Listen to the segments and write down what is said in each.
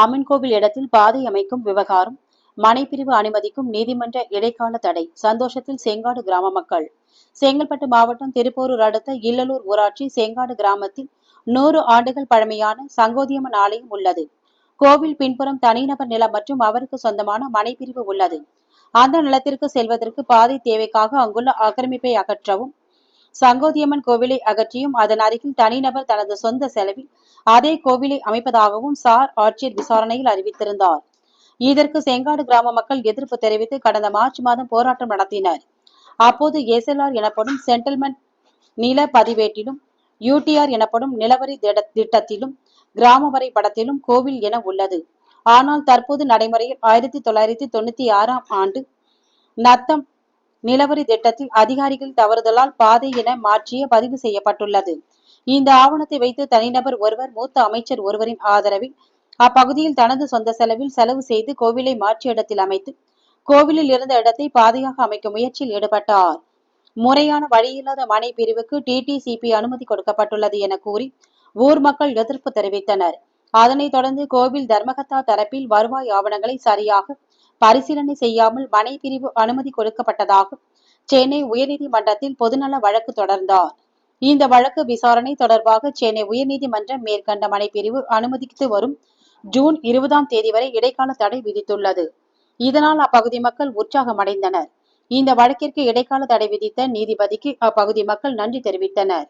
அம்மன்கோவில் இடத்தில் பாதை அமைக்கும் விவகாரம் மனைப்பிரிவு அனுமதிக்கும் நீதிமன்ற இடைக்கால தடை சந்தோஷத்தில் செங்காடு கிராம மக்கள். செங்கல்பட்டு மாவட்டம் திருப்போரூர் அடுத்த இல்லலூர் ஊராட்சி செங்காடு கிராமத்தில் நூறு ஆண்டுகள் பழமையான சங்கோதியம்மன் ஆலயம் உள்ளது. கோவில் பின்புறம் தனிநபர் நிலம் மற்றும் அவருக்கு சொந்தமான மனைப்பிரிவு உள்ளது. அந்த நிலத்திற்கு செல்வதற்கு பாதை தேவைக்காக அங்குள்ள ஆக்கிரமிப்பை அகற்றவும் சங்கோதியம்மன் கோவிலை அகற்றியும் அதன் அருகில் தனிநபர் தனது சொந்த செலவில் அதே கோவிலை அமைப்பதாகவும் சார் ஆட்சியர் விசாரணையில் அறிவித்திருந்தார். இதற்கு செங்காடு கிராம மக்கள் எதிர்ப்பு தெரிவித்து கடந்த மார்ச் மாதம் போராட்டம் நடத்தினர். அப்போது எஸ்எல்ஆர் எனப்படும் செட்டில்மெண்ட் நில பதிவேட்டிலும் யூடிஆர் எனப்படும் நிலவரி திட்டத்திலும் கிராம வரை படத்திலும் கோவில் என உள்ளது. ஆனால் தற்போது நடைமுறையில் ஆயிரத்தி தொள்ளாயிரத்தி தொண்ணூத்தி ஆறாம் ஆண்டு நத்தம் நிலவரி திட்டத்தில் அதிகாரிகள் தவறுதலால் பாதை என மாற்றிய பதிவு செய்யப்பட்டுள்ளது. இந்த ஆவணத்தை வைத்து தனிநபர் ஒருவர் மூத்த அமைச்சர் ஒருவரின் ஆதரவில் அப்பகுதியில் தனது சொந்த செலவில் செலவு செய்து கோவிலை மாற்றிய இடத்தில் அமைத்து கோவிலில் இருந்த இடத்தை பாதையாக அமைக்கும் முயற்சியில் ஈடுபட்டார். முறையான வழியில்லாத மனை பிரிவுக்கு டிடிசிபி அனுமதி கொடுக்கப்பட்டுள்ளது என கூறி ஊர் மக்கள் எதிர்ப்பு தெரிவித்தனர். அதனைத் தொடர்ந்து கோவில் தர்மகத்தா தரப்பில் வருவாய் ஆவணங்களை சரியாக பரிசீலனை செய்யாமல் மனை பிரிவு அனுமதி கொடுக்கப்பட்டதாக சென்னை உயர்நீதிமன்றத்தில் பொதுநல வழக்கு தொடர்ந்தார். இந்த வழக்கு விசாரணை தொடர்பாக சென்னை உயர்நீதிமன்றம் மேற்கண்ட மனைப்பிரிவு அனுமதித்து வரும் ஜூன் இருபதாம் தேதி வரை இடைக்கால தடை விதித்துள்ளது. இதனால் அப்பகுதி மக்கள் உற்சாகமடைந்தனர். இந்த வழக்கிற்கு இடைக்கால தடை விதித்த நீதிபதிக்கு அப்பகுதி மக்கள் நன்றி தெரிவித்தனர்.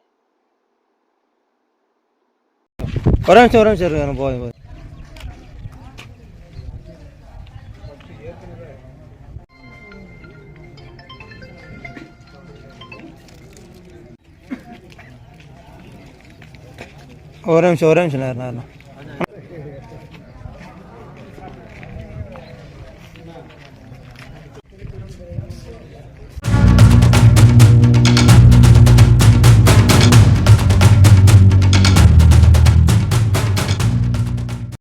ஒரு நிமிஷம் ஒரு நிமிஷம் நேரம் நேரம்